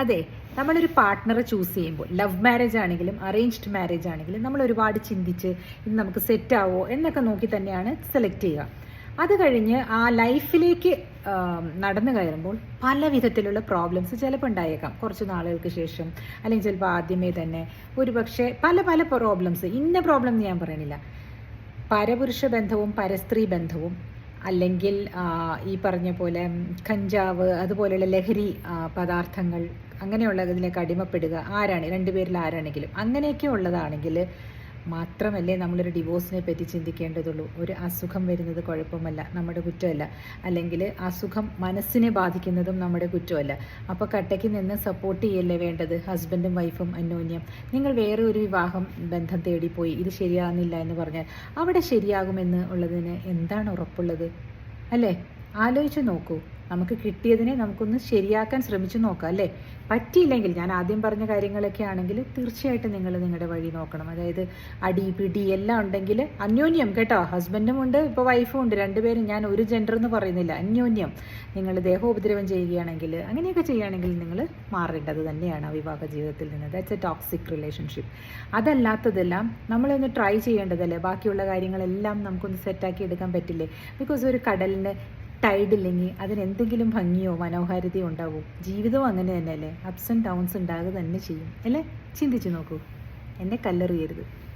അതെ നമ്മളൊരു പാർട്ട്ണറെ ചൂസ് ചെയ്യുമ്പോൾ ലവ് മാരേജ് ആണെങ്കിലും അറേഞ്ച്ഡ് മാരേജ് ആണെങ്കിലും നമ്മൾ ഒരുപാട് ചിന്തിച്ച് ഇത് നമുക്ക് സെറ്റ് ആവോ എന്നൊക്കെ നോക്കി തന്നെയാണ് സെലക്ട് ചെയ്യുക. അത് കഴിഞ്ഞ് ആ ലൈഫിലേക്ക് നടന്നു കയറുമ്പോൾ പല വിധത്തിലുള്ള പ്രോബ്ലംസ് ചിലപ്പോൾ ഉണ്ടായേക്കാം. കുറച്ച് നാളുകൾക്ക് ശേഷം അല്ലെങ്കിൽ ചിലപ്പോൾ ആദ്യമേ തന്നെ. ഒരു പക്ഷേ പല പല പ്രോബ്ലംസ് ഇന്ന പ്രോബ്ലം എന്ന് ഞാൻ പറയണില്ല. പരപുരുഷ ബന്ധവും പരസ്ത്രീ ബന്ധവും അല്ലെങ്കിൽ ഈ പറഞ്ഞ പോലെ കഞ്ചാവ് അതുപോലെയുള്ള ലഹരി പദാർത്ഥങ്ങൾ അങ്ങനെയുള്ള ഇതിലേക്ക് അടിമപ്പെടുക. ആരാണ്? രണ്ടുപേരിൽ ആരാണെങ്കിലും. അങ്ങനെയൊക്കെ ഉള്ളതാണെങ്കിൽ മാത്രമല്ലേ നമ്മളൊരു ഡിവോഴ്സിനെ പറ്റി ചിന്തിക്കേണ്ടതുള്ളൂ. ഒരു അസുഖം വരുന്നത് കുഴപ്പമല്ല നമ്മുടെ കുറ്റമല്ല. അല്ലെങ്കിൽ അസുഖം മനസ്സിനെ ബാധിക്കുന്നതും നമ്മുടെ കുറ്റമല്ല. അപ്പോൾ കട്ടയ്ക്ക് നിന്ന് സപ്പോർട്ട് ചെയ്യല്ലേ വേണ്ടത്? ഹസ്ബൻഡും വൈഫും അന്യോന്യം. നിങ്ങൾ വേറെ ഒരു വിവാഹം ബന്ധം തേടിപ്പോയി. ഇത് ശരിയാകുന്നില്ല എന്ന് പറഞ്ഞാൽ അവിടെ ശരിയാകുമെന്ന് ഉള്ളതിന് എന്താണ് ഉറപ്പുള്ളത്? അല്ലേ? ആലോചിച്ച് നോക്കൂ. നമുക്ക് കിട്ടിയതിനെ നമുക്കൊന്ന് ശരിയാക്കാൻ ശ്രമിച്ചു നോക്കാം അല്ലേ? പറ്റിയില്ലെങ്കിൽ ഞാൻ ആദ്യം പറഞ്ഞ കാര്യങ്ങളൊക്കെ ആണെങ്കിൽ തീർച്ചയായിട്ടും നിങ്ങൾ നിങ്ങളുടെ വഴി നോക്കണം. അതായത് അടി പിടി എല്ലാം ഉണ്ടെങ്കിൽ അന്യോന്യം കേട്ടോ? ഹസ്ബൻഡും ഉണ്ട് ഇപ്പോൾ വൈഫും ഉണ്ട് രണ്ടുപേരും ഞാൻ ഒരു ജെൻഡർ എന്ന് പറയുന്നില്ല. അന്യോന്യം നിങ്ങൾ ദേഹോപദ്രവം ചെയ്യുകയാണെങ്കിൽ അങ്ങനെയൊക്കെ ചെയ്യുകയാണെങ്കിൽ നിങ്ങൾ മാറേണ്ടത് തന്നെയാണ് വിവാഹ ജീവിതത്തിൽ നിന്ന്. ദാറ്റ്സ് എ ടോക്സിക് റിലേഷൻഷിപ്പ് അതല്ലാത്തതെല്ലാം നമ്മളൊന്ന് ട്രൈ ചെയ്യേണ്ടതല്ലേ? ബാക്കിയുള്ള കാര്യങ്ങളെല്ലാം നമുക്കൊന്ന് സെറ്റാക്കി എടുക്കാൻ പറ്റില്ലേ? ബിക്കോസ് ഒരു കടലിന് ടൈഡ് ഇല്ലെങ്കിൽ അതിനെന്തെങ്കിലും ഭംഗിയോ മനോഹാരിതയോ ഉണ്ടാവും? ജീവിതവും അങ്ങനെ തന്നെയല്ലേ? അപ്സ് ആൻഡ് ഡൗൺസ് ഉണ്ടാകുക തന്നെ ചെയ്യും. അല്ലേ? ചിന്തിച്ചു നോക്കൂ. എന്നെ കല്ലെറിയരുത്.